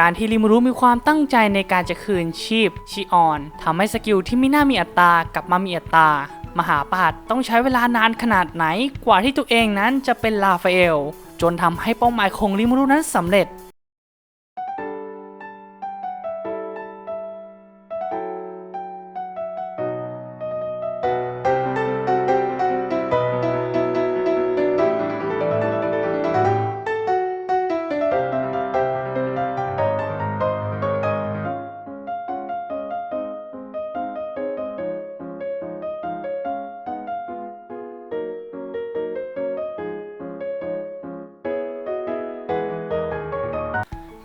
การที่ริมูรุมีความตั้งใจในการจะคืนชีพชิออนทำให้สกิลที่ไม่น่ามีอัตรากลับมามีอัตรามหาปาดต้องใช้เวลานานขนาดไหนกว่าที่ตัวเองนั้นจะเป็นลาฟาเอลจนทำให้เป้าหมายของริมูรุนั้นสำเร็จ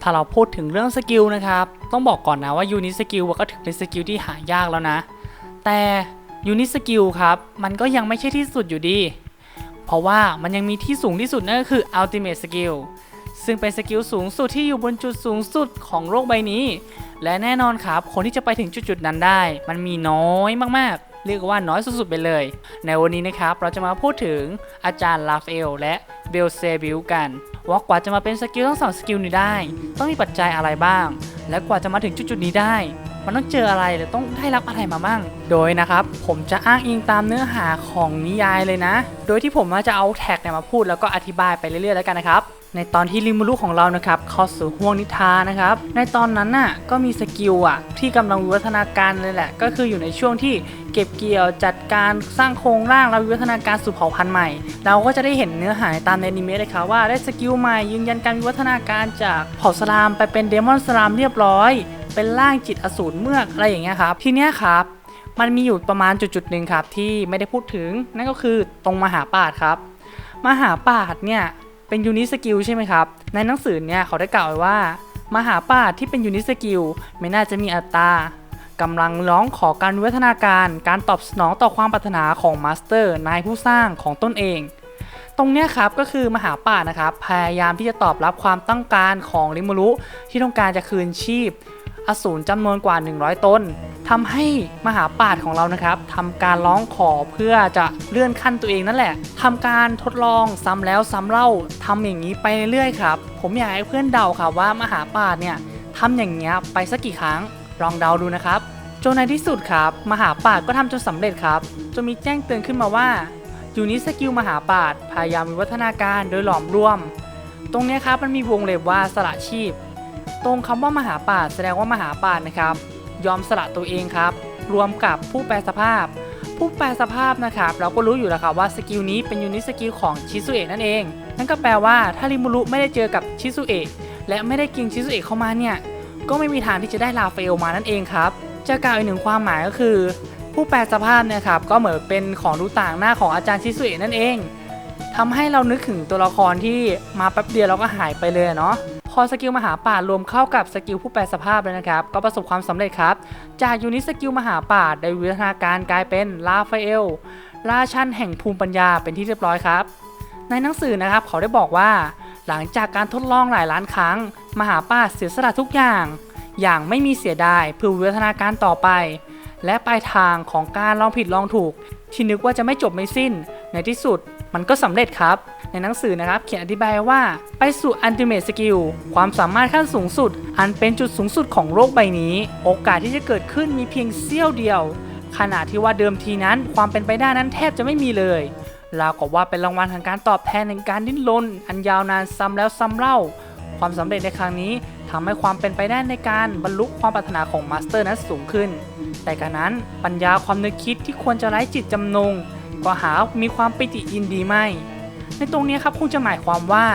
ถ้าเราพูดถึงเรื่องสกิลนะครับ ต้องบอกก่อนนะว่ายูนิสกิลก็ถือเป็นสกิลที่หายากแล้วนะ แต่ยูนิสกิลครับ มันก็ยังไม่ใช่ที่สุดอยู่ดี เพราะว่ามันยังมีที่สูงที่สุดนั่นก็คือ Ultimate Skill ซึ่งเป็นสกิลสูงสุดที่อยู่บนจุดสูงสุดของโลกใบนี้ และแน่นอนครับ คนที่จะไปถึงจุดๆนั้นได้ มันมีน้อยมากๆ เรียกว่าน้อยสุดๆไปเลย ในวันนี้นะครับ เราจะมาพูดถึงอาจารย์ลาฟเอลและเบลเซบิลกัน ว่ากว่าจะมาเป็นสกิลทั้งสองสกิลนี้ได้ ต้องมีปัจจัยอะไรบ้าง และกว่าจะมาถึงจุดๆนี้ได้ มันต้องเจออะไรหรือต้องได้รับอะไรมาบ้าง โดยนะครับ ผมจะอ้างอิงตามเนื้อหาของนิยายเลยนะ โดยที่ผมจะเอาแท็กเนี่ยมาพูดแล้วก็อธิบายไปเรื่อยๆแล้วกันนะครับในตอนที่ริมูรุของเรานะครับเข้าสู่ห่วงนิทานนะครับ ในตอนนั้นน่ะก็มีสกิลอะที่กำลังวิวัฒนาการเลยแหละ ก็คืออยู่ในช่วงที่ เก็บเกี่ยวจัดการสร้างโครงร่างและวิวัฒนาการสู่เผ่าพันธุ์ใหม่ เราก็จะได้เห็นเนื้อหาตามในอนิเมะเลยครับว่าได้สกิลใหม่ยืนยันการวิวัฒนาการจากเผ่าสลามไปเป็นเดมอนสลามเรียบร้อย เป็นร่างจิตอสูรเมือกอะไรอย่างเงี้ยครับทีเนี้ยครับมันมีอยู่ประมาณจุดๆหนึ่งครับ ที่ไม่ได้พูดถึงนั่นก็คือตรงมหาปาดครับ มหาปาดเนี่ยเป็นยูนิสกิลใช่ไหมครับ ในหนังสือเนี่ยเขาได้กล่าวไว้ว่า มหาปาดที่เป็นยูนิสกิลไม่น่าจะมีอัตรา กำลังร้องขอการวิวัฒนาการการตอบสนองต่อความปรารถนาของมาสเตอร์นายผู้สร้างของตนเอง ตรงนี้ครับก็คือมหาป่านะครับพยายามที่จะตอบรับความต้องการของริมูรุที่ต้องการจะคืนชีพอสูรจำนวนกว่า 100ต้นทำให้มหาป่าของเรานะครับทำการร้องขอเพื่อจะเลื่อนขั้นตัวเองนั่นแหละทำการทดลองซ้ำแล้วซ้ำเล่าทำอย่างนี้ไปเรื่อยๆครับ ผมอยากให้เพื่อนเดาครับว่ามหาป่าเนี่ยทำอย่างเงี้ยไปสักกี่ครั้ง ลองเดาดูนะครับ จนในที่สุดครับ มหาป่าดก็ทำจนสำเร็จครับ จนมีแจ้งเตือนขึ้นมาว่ายูนิสกิลมหาป่าดพยายามวิวัฒนาการโดยหลอมรวม ตรงนี้ครับมันมีวงเล็บว่าสละชีพ ตรงคำว่ามหาป่าดแสดงว่ามหาป่าดนะครับ ยอมสละตัวเองครับ รวมกับผู้แปลสภาพ ผู้แปลสภาพนะครับ เราก็รู้อยู่แล้วครับว่าสกิลนี้เป็นยูนิสกิลของชิซุเอะนั่นเอง นั่นก็แปลว่าถ้าริมูรุไม่ได้เจอกับชิซุเอะและไม่ได้กินชิซุเอะเข้ามาเนี่ย ก็ไม่มีทางที่จะได้ลาเฟลมานั่นเองครับ จะกล่าวอีกหนึ่งความหมายก็คือ ผู้แปลสภาพนี่ยครับก็เหมือนเป็นของดูต่างหน้าของอาจารย์ชิซุเอะนั่นเองทำให้เรานึกถึงตัวละครที่มาแป๊บเดียวแล้วก็หายไปเลยเนาะพอสกิลมหาป่ารวมเข้ากับสกิลผู้แปลสภาพเลยนะครับ ก็ประสบความสำเร็จครับ จากยูนิตสกิลมหาป่าได้วิวัฒนาการกลายเป็นลาฟาเอลราชันแห่งภูมิปัญญาเป็นที่เรียบร้อยครับ ในหนังสือนะครับเขาได้บอกว่า หลังจากการทดลองหลายล้านครั้ง มหาป่าเสียสละทุกอย่าง อย่างไม่มีเสียดายเพื่อวิวัฒนาการต่อไป และปลายทางของการลองผิดลองถูก ที่นึกว่าจะไม่จบไม่สิ้น ในที่สุดมันก็สำเร็จครับ ในหนังสือนะครับ เขียนอธิบายว่าไปสู่ Ultimate Skill ความสามารถขั้นสูงสุด อันเป็นจุดสูงสุดของโลกใบนี้ โอกาสที่จะเกิดขึ้นมีเพียงเสี้ยวเดียว ขณะที่ว่าเดิมทีนั้นความเป็นไปได้นั้นแทบจะไม่มีเลยราวกับว่าเป็นรางวัลทางการตอบแทนในการดิ้นรนอันยาวนานซ้ำแล้วซ้ำเล่า ความสำเร็จในครั้งนี้ทำให้ความเป็นไปได้ในการบรรลุความปรารถนาของมาสเตอร์นั้นสูงขึ้น แต่การนั้นปัญญาความนึกคิดที่ควรจะไร้จิตจำนง ก็หามีความปิติยินดีไม่ ในตรงนี้ครับคงจะหมายความว่า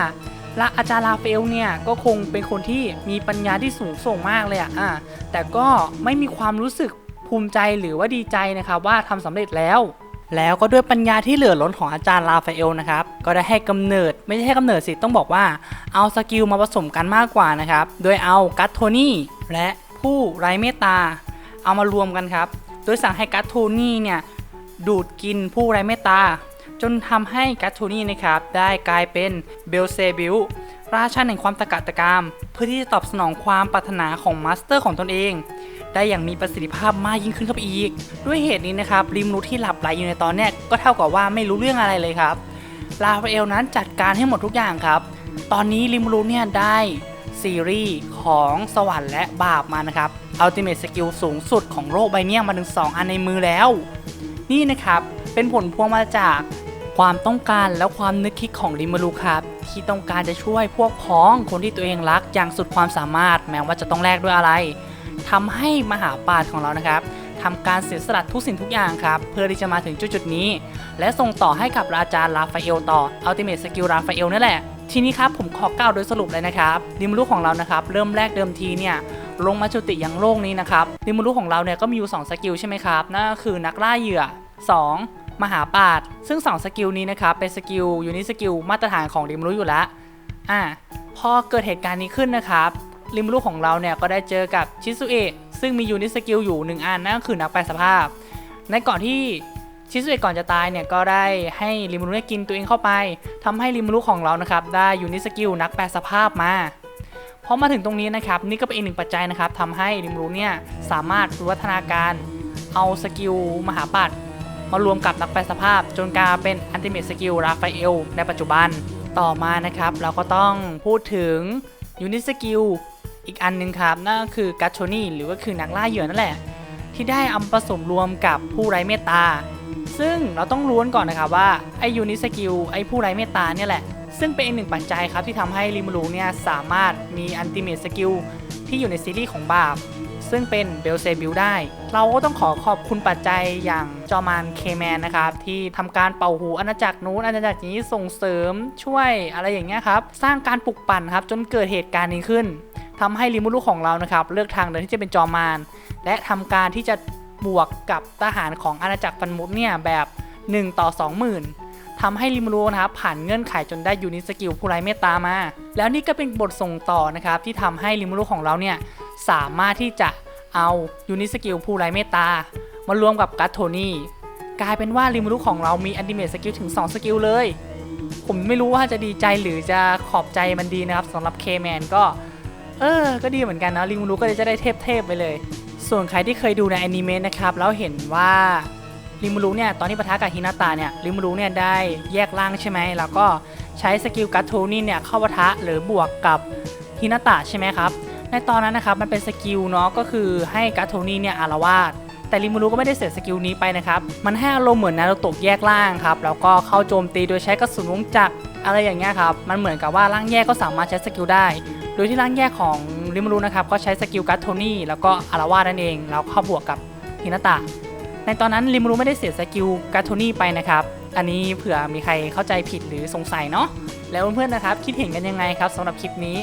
ละอาจารย์ลาเฟลเนี่ยก็คงเป็นคนที่มีปัญญาที่สูงส่งมากเลยอะอะแต่ก็ไม่มีความรู้สึกภูมิใจหรือว่าดีใจนะครับว่าทำสำเร็จแล้ว แล้วก็ด้วยปัญญาที่เหลือล้นของอาจารย์ลาฟาเอลนะครับก็ได้ให้กำเนิดไม่ใช่ให้กำเนิดสิต้องบอกว่าเอาสกิลมาผสมกันมากกว่านะครับโดยเอากัตโทนี่และผู้ไร้เมตตาเอามารวมกันครับ โดยสั่งให้กัตโทนี่เนี่ยดูดกินผู้ไร้เมตตา จนทำให้กัตโทนี่นะครับได้กลายเป็นเบลเซบิลราชันแห่งความตะกะตะกาม เพื่อที่จะตอบสนองความปรารถนาของมาสเตอร์ของตนเอง ได้อย่างมีประสิทธิภาพมากยิ่งขึ้นเข้าไปอีก ด้วยเหตุนี้นะครับริมรูที่หลับไหลอยู่ในตอนเนี้ยก็เท่ากับว่าไม่รู้เรื่องอะไรเลยครับลาฟาเอลนั้นจัดการให้หมดทุกอย่างครับ ตอนนี้ริมรูเนี่ยได้ซีรีส์ของสวรรค์และบาปมานะครับอัลติเม e สกิลสูงสุดของโลกใบเนี้ยมาถึง 2 อันในมือแล้ว นี่นะครับเป็นผลพวงมาจากความต้องการและความนึกคิดของริมารุครับที่ต้องการจะช่วยพวกพ้องคนที่ตัวเองรักอย่างสุดความสามารถแม้ว่าจะต้องแลกด้วยอะไร ทำให้มหาปราชญ์ของเรานะครับทำการเสียสละทุกสิ่งทุกอย่างครับ เพื่อที่จะมาถึงจุดจุดนี้ และส่งต่อให้กับอาจารย์ราฟาเอลต่ออัลติเม e สกิลราฟาเอลนั่นแหละ ทีนี้ครับผมขอกล่าวโดยสรุปเลยนะครับริมารุของเรานะครับ เริ่มแรกเดิมทีเนี่ยลงมาจุติยังโลกนี้นะครับริมูรุของเราเนี่ยก็มีอยู่ 2 สกิลใช่ไหมครับนั่นก็คือนักล่าเหยื่อ 2 มหาปาดซึ่ง 2 สกิลนี้นะครับเป็นสกิลยูนิสกิลมาตรฐานของริมูรุอยู่แล้วอ่าพอเกิดเหตุการณ์นี้ขึ้นนะครับ ริมูรุของเราเนี่ยก็ได้เจอกับชิซุเอะซึ่งมียูนิสกิลอยู่ 1 อันนั่นก็คือนักแปลสภาพ ในก่อนที่ชิซุเอะก่อนจะตายเนี่ยก็ได้ให้ริมูรุเนี่ยกินตัวเองเข้าไปทำให้ริมูรุของเรานะครับได้ยูนิสกิลนักแปลสภาพมาพอมาถึงตรงนี้นะครับนี่ก็เป็นอีกหนึ่งปัจจัยนะครับทำให้ริมรูเนี่ยสามารถวิวัฒนาการเอาสกิลมหาปัดมารวมกับนักแปลสภาพ จนกลายเป็นอันติเม e สกิลราฟาเอลในปัจจุบันต่อมานะครับ เราก็ต้องพูดถึง ยูนิสกิลอีกอันหนึงครับนั่นก็คือกัตโชนี่หรือว่าคือนักล่าเหยื่อนั่นแหละ ที่ได้อำผสมรวมกับผู้ไร้เมตตา ซึ่งเราต้องรู้ก่อนนะครับว่าไอยูนิสกิลไอผู้ไร้เมตตาเนี่ยแหละ ซึ่งเป็นอีกหนึ่งปัจจัยครับที่ทำให้ริมูรูเนี่ยสามารถมีอันติเมตสกิลที่อยู่ในซีรีส์ของบาป ซึ่งเป็นเบลเซบิลได้ เราก็ต้องขอขอบคุณปัจจัยอย่างจอมานเคแมนนะครับ ที่ทำการเป่าหูอาณาจักรนู้นอาณาจักรนี้ส่งเสริมช่วยอะไรอย่างเงี้ยครับ สร้างการปลุกปั่นครับ จนเกิดเหตุการณ์นี้ขึ้นทำให้ริมูรุของเรานะครับ เลือกทางเดินที่จะเป็นจอมาน และทำการที่จะบวกกับทหารของอาณาจักรฟันมุดเนี่ยแบบ 1 ต่อ 20,000 ทำให้ริมรูนะครับผ่านเงื่อนไขจนได้ยูนิสกิลผู้ไร้เมตตามา แล้วนี่ก็เป็นบทส่งต่อนะครับที่ทำให้ริมรูของเราเนี่ยสามารถที่จะเอายูนิสกิลผู้ไร้เมตตามารวมกับกัตโทนี่กลายเป็นว่าริมรูของเรามีอันติเม e สกิลถึง 2 สกิลเลย ผมไม่รู้ว่าจะดีใจหรือจะขอบใจมันดีนะครับสำหรับเคแมนก็ เออ ก็ดีเหมือนกันนะริมรูก็จะได้เทพๆไปเลย ส่วนใครที่เคยดูในแอนิเมะนะครับแล้วเห็นว่า ริมูรุเนี่ยตอนที่ปะทะกับฮินาตาเนี่ยริมูรุเนี่ยได้แยกร่างใช่ไหมแล้วก็ใช้สกิลกัตโทนี่เนี่ยเข้าปะทะหรือบวกกับฮินาตะใช่ไหมครับในตอนนั้นนะครับมันเป็นสกิลเนาะก็คือให้กัตโทนี่เนี่ยอารวาสแต่ริมูรุก็ไม่ได้เสียสกิลนี้ไปนะครับมันให้อารมณ์เหมือนนารูโตะแยกร่างครับแล้วก็เข้าโจมตีโดยใช้กระสุนวงจักรอะไรอย่างเงี้ยครับมันเหมือนกับว่าร่างแยกก็สามารถใช้สกิลได้โดยที่ร่างแยกของริมูรุนะครับก็ใช้สกิลกัตโทนี่แล้วก็อารวาสนั่นเองแล้วเข้าบวกกับฮินาตะ ในตอนนั้นริมรูไม่ได้เสียสกิลกาโทนี่ไปนะครับ อันนี้เผื่อมีใครเข้าใจผิดหรือสงสัยเนาะ แล้วเพื่อนๆนะครับ คิดเห็นกันยังไงครับสำหรับคลิปนี้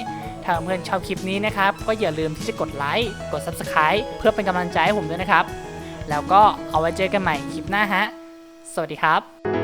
ถ้าเพื่อนชอบคลิปนี้นะครับ ก็อย่าลืมที่จะกดไลค์ กด Subscribe เพื่อเป็นกำลังใจให้ผมด้วยนะครับ แล้วก็เอาไว้เจอกันใหม่คลิปหน้าฮะ สวัสดีครับ